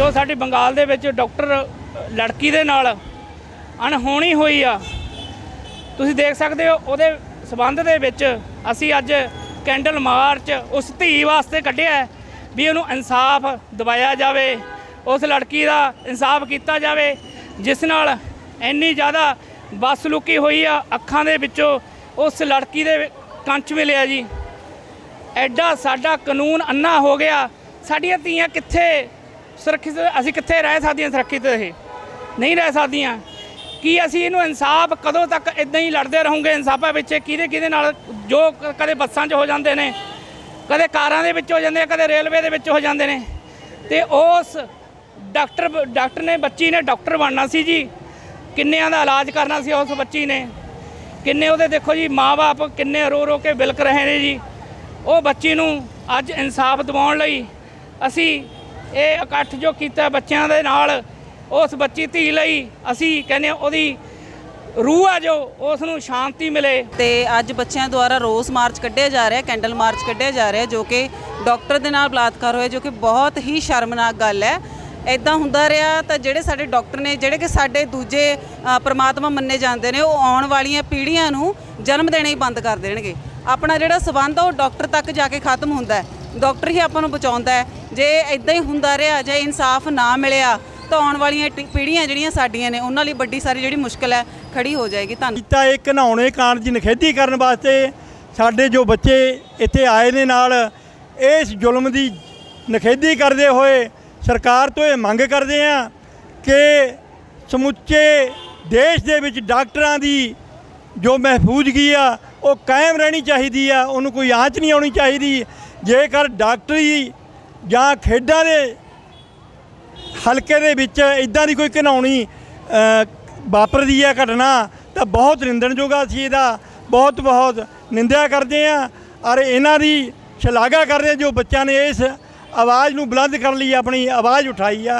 ਜੋ ਸਾਡੀ ਬੰਗਾਲ ਦੇ ਵਿੱਚ ਡਾਕਟਰ, ਲੜਕੀ ਦੇ ਨਾਲ ਅਣਹੋਣੀ ਹੋਈ ਆ, ਤੁਸੀਂ ਦੇਖ ਸਕਦੇ ਹੋ ਉਹਦੇ ਸਬੰਧ ਦੇ ਵਿੱਚ ਅਸੀਂ ਅੱਜ ਕੈਂਡਲ ਮਾਰਚ ਉਸ ਧੀ ਵਾਸਤੇ ਕੱਢਿਆ ਵੀ ਉਹਨੂੰ ਇਨਸਾਫ ਦਿਵਾਇਆ ਜਾਵੇ, ਉਸ ਲੜਕੀ ਦਾ ਇਨਸਾਫ ਕੀਤਾ ਜਾਵੇ, ਜਿਸ ਨਾਲ ਇੰਨੀ ਜ਼ਿਆਦਾ ਬਸਲੂਕੀ ਹੋਈ ਆ ਅੱਖਾਂ ਦੇ ਵਿੱਚੋਂ, ਉਸ ਲੜਕੀ ਦੇ ਕੰਚ ਮਿਲਿਆ ਜੀ। ਐਡਾ ਸਾਡਾ ਕਾਨੂੰਨ ਅੰਨਾ ਹੋ ਗਿਆ, ਸਾਡੀਆਂ ਧੀਆਂ ਕਿੱਥੇ ਸੁਰੱਖਿਅਤ ਅਸੀਂ ਕਿੱਥੇ ਰਹਿ ਸਕਦੀਆਂ ਸੁਰੱਖਿਅਤ ਇਹ ਨਹੀਂ ਰਹਿ ਸਕਦੀਆਂ। ਕੀ ਅਸੀਂ ਇਹਨੂੰ ਇਨਸਾਫ ਕਦੋਂ ਤੱਕ ਇਦਾਂ ਹੀ ਲੜਦੇ ਰਹੋਗੇ ਇਨਸਾਫਾਂ ਵਿੱਚ? ਕਿਹਦੇ ਕਿਹਦੇ ਨਾਲ ਜੋ ਕਦੇ ਬੱਸਾਂ 'ਚ ਹੋ ਜਾਂਦੇ ਨੇ, ਕਦੇ ਕਾਰਾਂ ਦੇ ਵਿੱਚ ਹੋ ਜਾਂਦੇ ਆ, ਕਦੇ ਰੇਲਵੇ ਦੇ ਵਿੱਚ ਹੋ ਜਾਂਦੇ ਨੇ। ਤੇ ਉਸ ਡਾਕਟਰ ਡਾਕਟਰ ਨੇ, ਬੱਚੀ ਨੇ ਡਾਕਟਰ ਬਣਨਾ ਸੀ ਜੀ। ਕਿੰਨਿਆਂ ਦਾ ਇਲਾਜ ਕਰਨਾ ਸੀ ਉਸ ਬੱਚੀ ਨੇ? ਕਿੰਨੇ ਉਹਦੇ ਦੇਖੋ ਜੀ ਮਾਪੇ ਕਿੰਨੇ ਰੋ ਰੋ ਕੇ ਬਿਲਕ ਰਹੇ ਨੇ ਜੀ। ਉਹ ਬੱਚੀ ਨੂੰ ਅੱਜ ਇਨਸਾਫ ਦਿਵਾਉਣ ਲਈ ਅਸੀਂ ਇਹ ਇਕੱਠ ਜੋ ਕੀਤਾ ਬੱਚਿਆਂ ਦੇ ਨਾਲ ਉਸ ਬੱਚੀ ਧੀ ਲਈ ਅਸੀਂ ਕਹਿੰਦੇ ਉਹਦੀ ਰੂਹ ਆ ਜੋ ਉਸ ਨੂੰ ਸ਼ਾਂਤੀ ਮਿਲੇ। ਤੇ ਅੱਜ ਬੱਚਿਆਂ ਦੁਆਰਾ ਰੋਸ ਮਾਰਚ ਕੱਢਿਆ ਜਾ ਰਿਹਾ ਕੈਂਡਲ ਮਾਰਚ ਕੱਢਿਆ ਜਾ ਰਿਹਾ ਜੋ ਕਿ ਡਾਕਟਰ ਦੇ ਨਾਲ ਬਲਾਤਕਾਰ ਹੋਇਆ ਜੋ ਕਿ ਬਹੁਤ ਹੀ ਸ਼ਰਮਨਾਕ ਗੱਲ ਹੈ। ਇਦਾਂ ਹੁੰਦਾ ਰਿਹਾ ਤਾਂ ਜਿਹੜੇ ਸਾਡੇ ਡਾਕਟਰ ਨੇ ਜਿਹੜੇ ਕਿ ਸਾਡੇ ਦੂਜੇ ਅ, ਪ੍ਰਮਾਤਮਾ ਮੰਨੇ ਜਾਂਦੇ ਨੇ ਉਹ ਆਉਣ ਵਾਲੀਆਂ ਪੀੜ੍ਹੀਆਂ ਨੂੰ ਜਨਮ ਦੇਣਾ ਹੀ ਬੰਦ ਕਰ ਦੇਣਗੇ। ਆਪਣਾ ਜਿਹੜਾ ਸਬੰਧ ਆ ਉਹ ਡਾਕਟਰ ਤੱਕ ਜਾ ਕੇ ਖਤਮ ਹੁੰਦਾ ਹੈ। ਡਾਕਟਰ ਹੀ ਆਪਾਂ ਨੂੰ ਬਚਾਉਂਦਾ ਹੈ। ਜੇ ਇਦਾਂ ਹੀ ਹੁੰਦਾ ਰਿਹਾ, ਜੇ ਇਨਸਾਫ ਨਾ ਮਿਲਿਆ, ਤਾਂ ਆਉਣ ਵਾਲੀਆਂ ਪੀੜ੍ਹੀਆਂ ਜਿਹੜੀਆਂ ਸਾਡੀਆਂ ਨੇ, ਉਹਨਾਂ ਲਈ ਵੱਡੀ ਸਾਰੀ ਜਿਹੜੀ ਮੁਸ਼ਕਲ ਹੈ, ਖੜੀ ਹੋ ਜਾਏਗੀ। ਧੰਨਵਾਦ ਕੀਤਾ ਇਹ ਨਹਾਉਣੇ ਕਾਂਡ ਦੀ ਨਿਖੇਧੀ ਕਰਨ ਵਾਸਤੇ ਸਾਡੇ ਜੋ ਬੱਚੇ ਇੱਥੇ ਆਏ ਨੇ ਨਾਲ, ਇਸ ਜ਼ੁਲਮ ਦੀ ਨਿਖੇਧੀ ਕਰਦੇ ਹੋਏ ਸਰਕਾਰ ਤੋਂ ਇਹ ਮੰਗ ਕਰਦੇ ਆ ਕਿ ਸਮੁੱਚੇ ਦੇਸ਼ ਦੇ ਵਿੱਚ ਡਾਕਟਰਾਂ ਦੀ ਜੋ ਮਹਿਫੂਜ਼ਗੀ ਆ, ਉਹ ਕਾਇਮ ਰਹਿਣੀ ਚਾਹੀਦੀ ਆ, ਉਹਨੂੰ ਕੋਈ ਆਂਚ ਨਹੀਂ ਆਉਣੀ ਚਾਹੀਦੀ। ਜੇਕਰ ਡਾਕਟਰੀ ਜਾਂ ਖੇਡਾਂ ਦੇ ਹਲਕੇ ਦੇ ਵਿੱਚ ਇਦਾਂ ਦੀ ਕੋਈ ਘਿਨਾਉਣੀ ਵਾਪਰਦੀ ਹੈ ਘਟਨਾ, ਤਾਂ ਬਹੁਤ ਨਿੰਦਣਯੋਗ ਆ ਅਸੀਂ ਇਹਦਾ, ਬਹੁਤ ਬਹੁਤ ਨਿੰਦਿਆ ਕਰਦੇ ਆ ਔਰ ਇਹਨਾਂ ਦੀ ਸ਼ਲਾਘਾ ਕਰਦੇ ਹਾਂ ਜੋ ਬੱਚਿਆਂ ਨੇ ਇਸ ਆਵਾਜ਼ ਨੂੰ ਬੁਲੰਦ ਕਰਨ ਲਈ ਆਪਣੀ ਆਵਾਜ਼ ਉਠਾਈ ਆ।